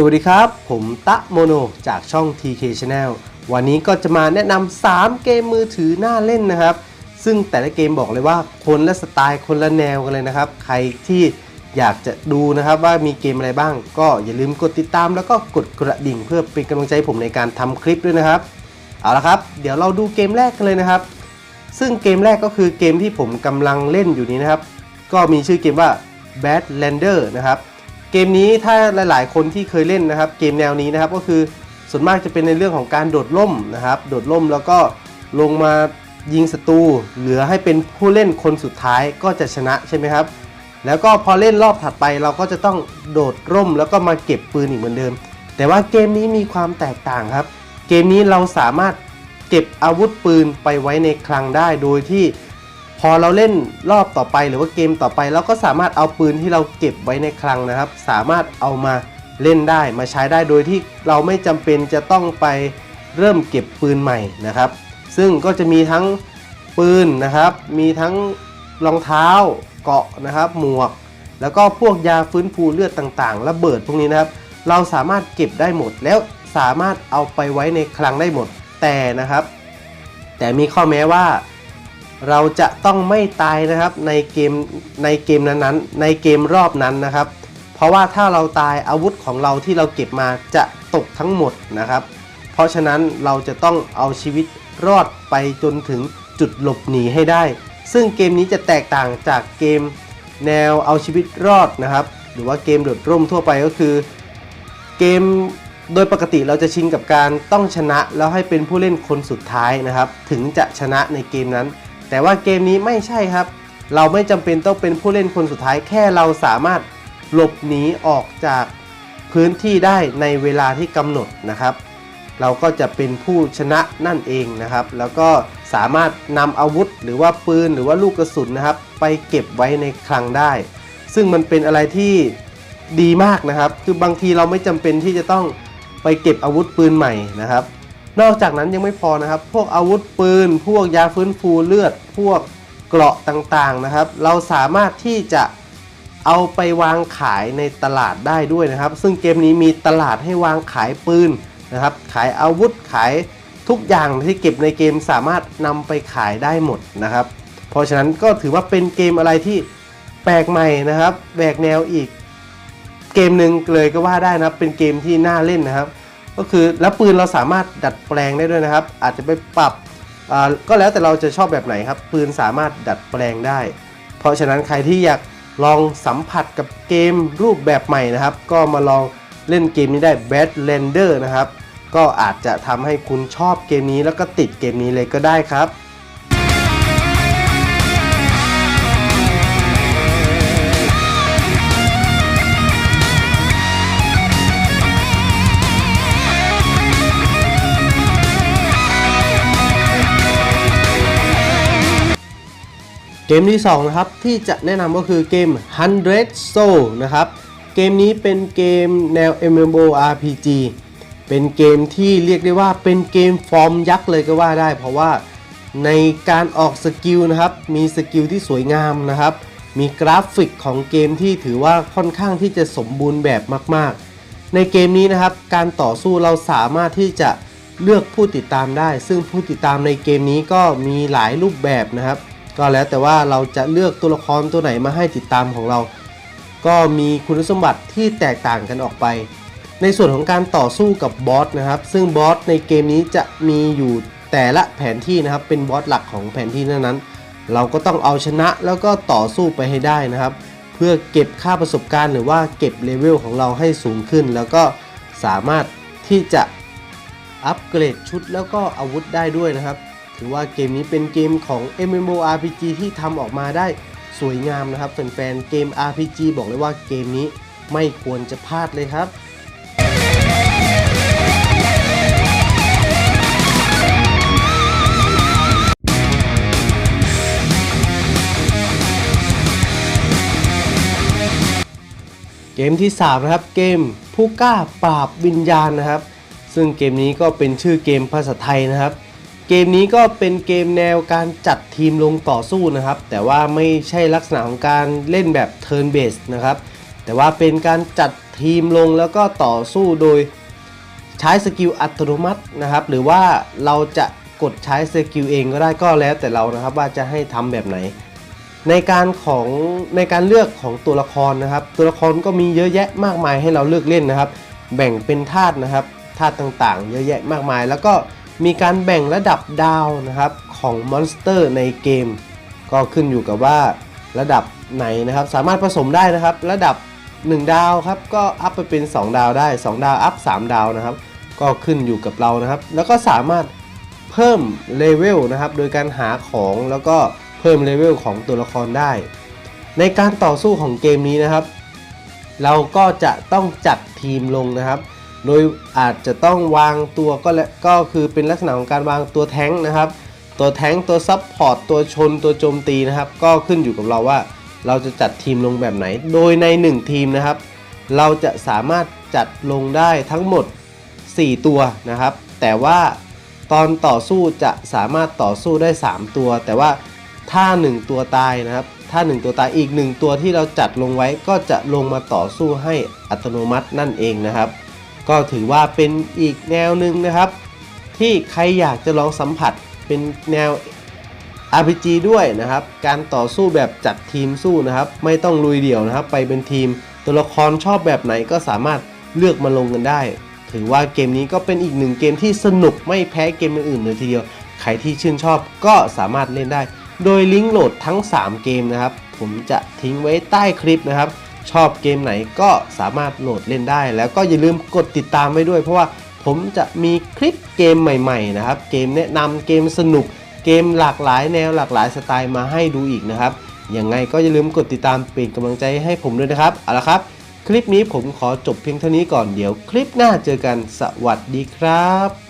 สวัสดีครับ ผมตะโมโนจากช่อง TK Channel วันนี้ก็จะมาแนะนำ 3 เกมมือถือน่าเล่นนะครับ ซึ่งแต่ละเกมบอกเลยว่าคนละสไตล์คนละแนวกันเลยนะครับ ใครที่อยากจะดูนะครับว่ามีเกมอะไรบ้าง ก็อย่าลืมกดติดตามแล้วก็กดกระดิ่งเพื่อเป็นกำลังใจผมในการทำคลิปด้วยนะครับ เอาละครับ เดี๋ยวเราดูเกมแรกกันเลยนะครับ ซึ่งเกมแรกก็คือเกมที่ผมกำลังเล่นอยู่นี้นะครับ ก็มีชื่อเกมว่า Badlander นะครับ เกมนี้ถ้าหลาย ๆ คนที่เคยเล่นนะครับ เกมแนวนี้นะครับก็คือส่วนมากจะเป็นในเรื่องของการโดดร่มนะครับ โดดร่มแล้วก็ลงมายิงศัตรูเหลือให้เป็นผู้เล่นคนสุดท้ายก็จะชนะใช่ไหมครับ แล้วก็พอเล่นรอบถัดไปเราก็จะต้องโดดร่มแล้วก็มาเก็บปืนอีกเหมือนเดิม แต่ว่าเกมนี้มีความแตกต่างครับ เกมนี้เราสามารถเก็บอาวุธปืนไปไว้ในคลังได้โดยที่ พอเราเล่นรอบต่อไปหรือว่าเกมต่อไปเราก็สามารถเอาปืนที่เราเก็บไว้ในคลังนะครับ สามารถเอามาเล่นได้มาใช้ได้โดยที่เราไม่จำเป็นจะต้องไปเริ่มเก็บปืนใหม่นะครับ ซึ่งก็จะมีทั้งปืนนะครับ มีทั้งรองเท้าเกาะนะครับ หมวก แล้วก็พวกยาฟื้นฟูเลือดต่างๆระเบิดพวกนี้นะครับ เราสามารถเก็บได้หมด แล้วสามารถเอาไปไว้ในคลังได้หมดแต่นะครับ แต่มีข้อแม้ว่า เราจะต้องไม่ตายนะครับในเกมในเกมนั้นๆ ในเกมรอบนั้นนะครับ เพราะว่าถ้าเราตายอาวุธของเราที่เราเก็บมาจะตกทั้งหมดนะครับ เพราะฉะนั้นเราจะต้องเอาชีวิตรอดไปจนถึงจุดหลบหนีให้ได้ ซึ่งเกมนี้จะแตกต่างจากเกมแนวเอาชีวิตรอดนะครับ หรือว่าเกมโดดร่มทั่วไปก็คือ เกมโดยปกติเราจะชินกับการต้องชนะแล้วให้เป็นผู้เล่นคนสุดท้ายนะครับ ถึงจะชนะในเกมนั้น แต่ว่าเกมนี้ไม่ใช่ครับ เราไม่จำเป็นต้องเป็นผู้เล่นคนสุดท้ายแค่เราสามารถหลบหนีออกจากพื้นที่ได้ในเวลาที่กำหนดนะครับ เราก็จะเป็นผู้ชนะนั่นเองนะครับ แล้วก็สามารถนำอาวุธหรือว่าปืนหรือว่าลูกกระสุนนะครับ ไปเก็บไว้ในคลังได้ ซึ่งมันเป็นอะไรที่ดีมากนะครับ คือบางทีเราไม่จำเป็นที่จะต้องไปเก็บอาวุธปืนใหม่นะครับ นอกจากนั้นยังไม่พอนะครับ พวกอาวุธปืน พวกยาฟื้นฟูเลือด พวกเกราะต่างๆนะครับ เราสามารถที่จะเอาไปวางขายในตลาดได้ด้วยนะครับ ซึ่งเกมนี้มีตลาดให้วางขายปืนนะครับ ขายอาวุธขายทุกอย่างที่เก็บในเกมสามารถนำไปขายได้หมดนะครับ เพราะฉะนั้นก็ถือว่าเป็นเกมอะไรที่แปลกใหม่นะครับแบกแนวอีก เกมหนึ่งเลยก็ว่าได้นะครับ เป็นเกมที่น่าเล่นนะครับ ก็คือแล้วปืนเราสามารถดัดแปลงได้ด้วยนะครับ อาจจะไปปรับก็แล้วแต่เราจะชอบแบบไหนครับ ปืนสามารถดัดแปลงได้ เพราะฉะนั้นใครที่อยากลองสัมผัสกับเกมรูปแบบใหม่นะครับ ก็มาลองเล่นเกมนี้ได้ Badlander นะครับ ก็อาจจะทำให้คุณชอบเกมนี้แล้วก็ติดเกมนี้เลยก็ได้ครับ เกมที่2นะครับที่จะแนะนำก็คือเกม 100 Soul นะครับ เกมนี้เป็นเกมแนว MMORPG เป็นเกมที่เรียกได้ว่าเป็นเกมฟอร์มยักษ์เลยก็ว่าได้ เพราะว่าในการออกสกิลนะครับ มีสกิลที่สวยงามนะครับ มีกราฟิกของเกมที่ถือว่าค่อนข้างที่จะสมบูรณ์แบบมาก ๆ ในเกมนี้นะครับ การต่อสู้เราสามารถที่จะเลือกผู้ติดตามได้ ซึ่งผู้ติดตามในเกมนี้ก็มีหลายรูปแบบนะครับ ก็แล้วแต่ว่าเราจะเลือกตัวละครตัวไหนมาให้ติดตามของเรา ก็มีคุณสมบัติที่แตกต่างกันออกไป ในส่วนของการต่อสู้กับบอสนะครับ ซึ่งบอสในเกมนี้จะมีอยู่แต่ละแผนที่นะครับ เป็นบอสหลักของแผนที่นั้นๆ เราก็ต้องเอาชนะแล้วก็ต่อสู้ไปให้ได้นะครับ เพื่อเก็บค่าประสบการณ์หรือว่าเก็บเลเวลของเราให้สูงขึ้น แล้วก็สามารถที่จะอัปเกรดชุดแล้วก็อาวุธได้ด้วยนะครับ ถือว่าเกมนี้เป็นเกมของ MMORPG ที่ทำออกมาได้สวยงามนะครับแฟนๆเกม RPG บอกเลยว่าเกมนี้ไม่ควรจะพลาดเลยครับเกมที่ 3 นะครับ เกมผู้กล้าปราบวิญญาณนะครับ ซึ่งเกมนี้ก็เป็นชื่อเกมภาษาไทยนะครับ เกมนี้ก็เป็นเกมแนวการจัดทีมลงต่อสู้นะครับ แต่ว่าไม่ใช่ลักษณะของการเล่นแบบ turn based นะครับ แต่ว่าเป็นการจัดทีมลงแล้วก็ต่อสู้โดยใช้สกิลอัตโนมัตินะครับ หรือว่าเราจะกดใช้สกิลเองก็ได้ก็แล้วแต่เรานะครับว่าจะให้ทำแบบไหน ในการของในการเลือกของตัวละครนะครับ ตัวละครก็มีเยอะแยะมากมายให้เราเลือกเล่นนะครับ แบ่งเป็นธาตุนะครับธาตุต่างๆ เยอะแยะมากมาย แล้วก็ มีการแบ่งระดับดาวนะครับของมอนสเตอร์ในเกม ก็ขึ้นอยู่กับว่าระดับไหนนะครับ สามารถผสมได้นะครับ ระดับ 1 ดาวครับก็อัพไปเป็น 2 ดาวได้ 2 ดาวอัพ 3 ดาวนะครับ ก็ขึ้นอยู่กับเรานะครับ แล้วก็สามารถเพิ่มเลเวลนะครับ โดยการหาของแล้วก็เพิ่มเลเวลของตัวละครได้ ในการต่อสู้ของเกมนี้นะครับ เราก็จะต้องจัดทีมลงนะครับ โดยอาจจะต้องวางตัวก็และก็คือเป็นลักษณะของการวางตัวแท้งนะครับ ตัวแท้งตัวซับพอร์ตตัวชนตัวโจมตีนะครับ ก็ขึ้นอยู่กับเราว่า เราจะจัดทีมลงแบบไหน โดยใน 1 ทีมนะครับ เราจะสามารถจัดลงได้ทั้งหมด 4 ตัวนะครับ แต่ว่าตอนต่อสู้จะสามารถต่อสู้ได้ 3 ตัว แต่ว่าถ้า 1 ตัวตายนะครับ ถ้า 1 ตัวตายอีก 1 ตัวที่เราจัดลงไว้ก็จะลงมาต่อสู้ให้อัตโนมัตินั่นเองนะครับ ก็ถือว่าเป็นอีกแนวหนึ่งนะครับ ที่ใครอยากจะลองสัมผัสเป็นแนว RPG ด้วยนะครับ การต่อสู้แบบจัดทีมสู้นะครับ ไม่ต้องลุยเดี่ยวนะครับ ไปเป็นทีม ตัวละครชอบแบบไหนก็สามารถเลือกมาลงกันได้ ถือว่าเกมนี้ก็เป็นอีกหนึ่งเกมที่สนุกไม่แพ้เกมอื่นๆเลยทีเดียว ใครที่ชื่นชอบก็สามารถเล่นได้ โดยลิงก์โหลดทั้ง 3 เกมนะครับ ผมจะทิ้งไว้ใต้คลิปนะครับ ชอบเกมไหนก็สามารถโหลดเล่นได้ แล้วก็อย่าลืมกดติดตามไว้ด้วย เพราะว่าผมจะมีคลิปเกมใหม่ๆนะครับ เกมแนะนำเกมสนุก เกมหลากหลายแนวหลากหลายสไตล์มาให้ดูอีกนะครับยังไงก็อย่าลืมกดติดตามเป็นกำลังใจให้ผมด้วยนะครับเอาละครับ คลิปนี้ผมขอจบเพียงเท่านี้ก่อนเดี๋ยว คลิปหน้าเจอกันสวัสดีครับ